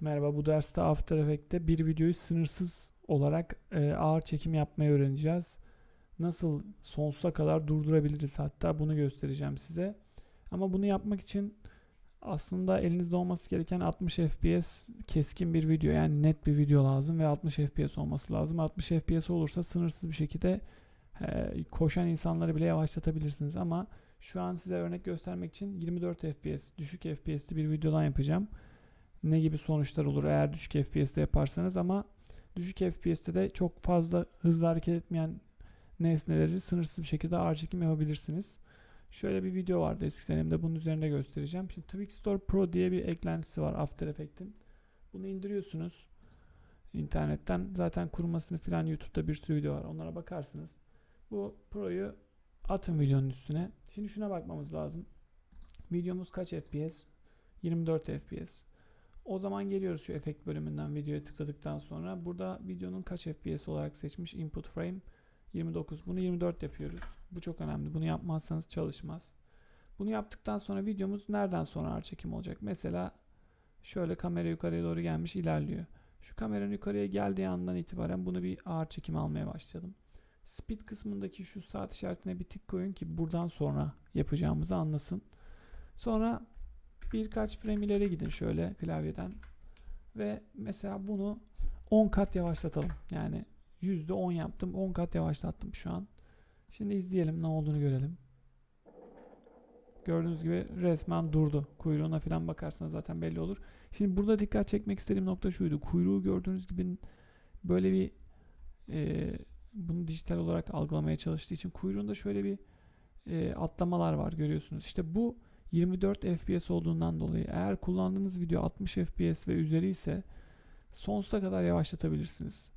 Merhaba, bu derste After Effects'te bir videoyu sınırsız olarak e, ağır çekim yapmayı öğreneceğiz. Nasıl sonsuza kadar durdurabiliriz hatta bunu göstereceğim size. Ama bunu yapmak için aslında elinizde olması gereken 60 FPS keskin bir video yani net bir video lazım ve 60 FPS olması lazım. 60 FPS olursa sınırsız bir şekilde e, koşan insanları bile yavaşlatabilirsiniz ama şu an size örnek göstermek için 24 FPS düşük FPS'li bir videodan yapacağım ne gibi sonuçlar olur eğer düşük FPS'te yaparsanız ama düşük FPS'te de çok fazla hızlı hareket etmeyen nesneleri sınırsız bir şekilde ağır çekim yapabilirsiniz. Şöyle bir video vardı eskiden hem de bunun üzerinde göstereceğim. Şimdi Twixtor Pro diye bir eklentisi var After Effects'in. Bunu indiriyorsunuz internetten. Zaten kurmasını filan YouTube'da bir sürü video var. Onlara bakarsınız. Bu Pro'yu atın videonun üstüne. Şimdi şuna bakmamız lazım. Videomuz kaç FPS? 24 FPS. O zaman geliyoruz şu efekt bölümünden videoya tıkladıktan sonra. Burada videonun kaç FPS olarak seçmiş input frame 29. Bunu 24 yapıyoruz. Bu çok önemli. Bunu yapmazsanız çalışmaz. Bunu yaptıktan sonra videomuz nereden sonra ağır çekim olacak? Mesela şöyle kamera yukarıya doğru gelmiş ilerliyor. Şu kameranın yukarıya geldiği andan itibaren bunu bir ağır çekim almaya başlayalım. Speed kısmındaki şu saat işaretine bir tık koyun ki buradan sonra yapacağımızı anlasın. Sonra birkaç frame ileri gidin şöyle klavyeden ve mesela bunu 10 kat yavaşlatalım. Yani %10 yaptım 10 kat yavaşlattım şu an. Şimdi izleyelim ne olduğunu görelim. Gördüğünüz gibi resmen durdu. Kuyruğuna falan bakarsanız zaten belli olur. Şimdi burada dikkat çekmek istediğim nokta şuydu. Kuyruğu gördüğünüz gibi böyle bir e, bunu dijital olarak algılamaya çalıştığı için kuyruğunda şöyle bir e, atlamalar var görüyorsunuz. İşte bu 24 FPS olduğundan dolayı eğer kullandığınız video 60 FPS ve üzeri ise sonsuza kadar yavaşlatabilirsiniz.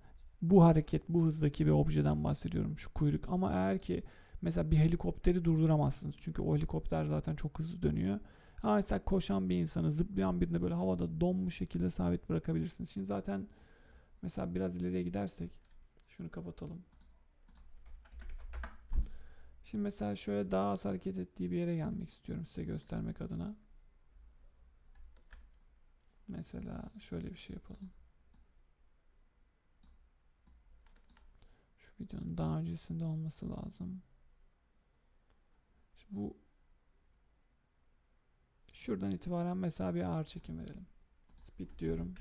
Bu hareket, bu hızdaki bir objeden bahsediyorum şu kuyruk. Ama eğer ki mesela bir helikopteri durduramazsınız. Çünkü o helikopter zaten çok hızlı dönüyor. Ama mesela koşan bir insanı, zıplayan birini böyle havada donmuş şekilde sabit bırakabilirsiniz. Şimdi zaten mesela biraz ileriye gidersek şunu kapatalım. Şimdi mesela şöyle daha az hareket ettiği bir yere gelmek istiyorum size göstermek adına. Mesela şöyle bir şey yapalım. Şu videonun daha öncesinde olması lazım. Şimdi bu şuradan itibaren mesela bir ağır çekim verelim. Speed diyorum.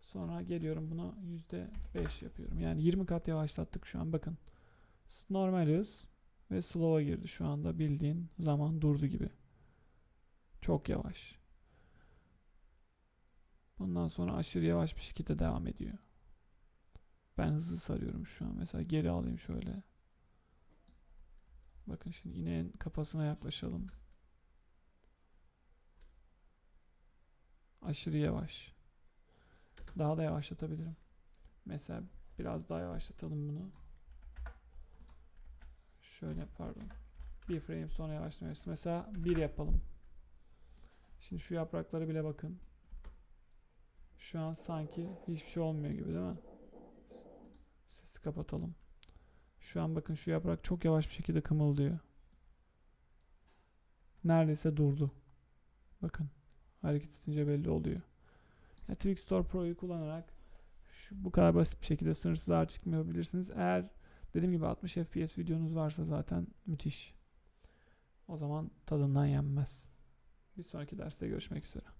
Sonra geliyorum bunu %5 yapıyorum. Yani 20 kat yavaşlattık şu an bakın. Normal hız ve slow'a girdi şu anda bildiğin zaman durdu gibi. Çok yavaş. Bundan sonra aşırı yavaş bir şekilde devam ediyor. Ben hızlı sarıyorum şu an. Mesela geri alayım şöyle. Bakın şimdi ineğin kafasına yaklaşalım. Aşırı yavaş. Daha da yavaşlatabilirim. Mesela biraz daha yavaşlatalım bunu. Şöyle pardon. Bir frame sonra yavaşlamayız. Mesela bir yapalım. Şimdi şu yapraklara bile bakın. Şu an sanki hiçbir şey olmuyor gibi değil mi? Sesi kapatalım. Şu an bakın şu yaprak çok yavaş bir şekilde kımıldıyor. Neredeyse durdu. Bakın. Hareket edince belli oluyor. Yani Twixtor Pro'yu kullanarak şu, bu kadar basit bir şekilde sınırsız ağır çekim yapabilirsiniz. Eğer dediğim gibi 60 FPS videonuz varsa zaten müthiş. O zaman tadından yenmez. Bir sonraki derste görüşmek üzere.